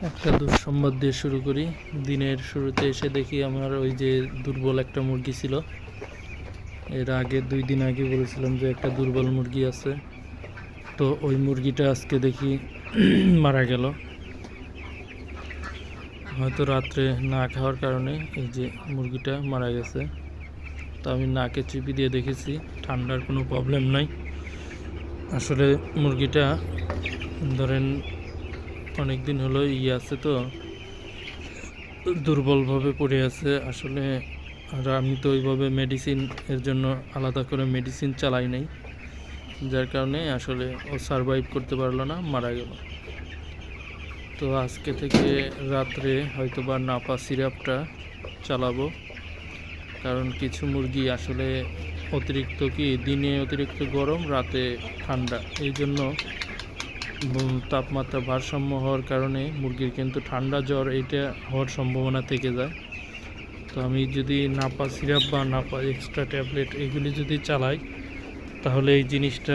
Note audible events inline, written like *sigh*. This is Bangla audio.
একটা দুঃসংবাদ দিয়ে শুরু করি। দিনের শুরুতে এসে দেখি আমার ওই যে দুর্বল একটা মুরগি ছিল। এর আগে দুই দিন আগে বলেছিলাম যে একটা দুর্বল মুরগি আছে। তো ওই মুরগিটা আজকে দেখি *clears throat* মারা গেল। হয়তো রাত্রে না খাওয়ার কারণে এই যে মুরগিটা মারা গেছে। তো আমি নাকে চিপি দিয়ে দেখেছি, ঠান্ডার কোনো প্রবলেম নাই। আসলে মুরগিটা ধরেন অনেক দিন হলো ইয়ে আছে তো, দুর্বলভাবে পড়ে আছে। আসলে আর আমি তো ওইভাবে মেডিসিন এর জন্য আলাদা করে মেডিসিন চালাই নাই, যার কারণে আসলে ও সারভাইভ করতে পারল না, মারা গেল। তো আজকে থেকে রাত্রে হয়তো বা নাপা সিরাপটা চালাবো, কারণ কিছু মুরগি আসলে অতিরিক্ত কি দিনে অতিরিক্ত গরম, রাতে ঠান্ডা এই জন্য তাপমাত্রা ভারসাম্য হওয়ার কারণে মুরগির কিন্তু ঠান্ডা জ্বর এটা হওয়ার সম্ভাবনা থেকে যায়। তো আমি যদি নাপা সিরাপ বা নাপা এক্সট্রা ট্যাবলেট এগুলি যদি চালাই, তাহলে এই জিনিসটা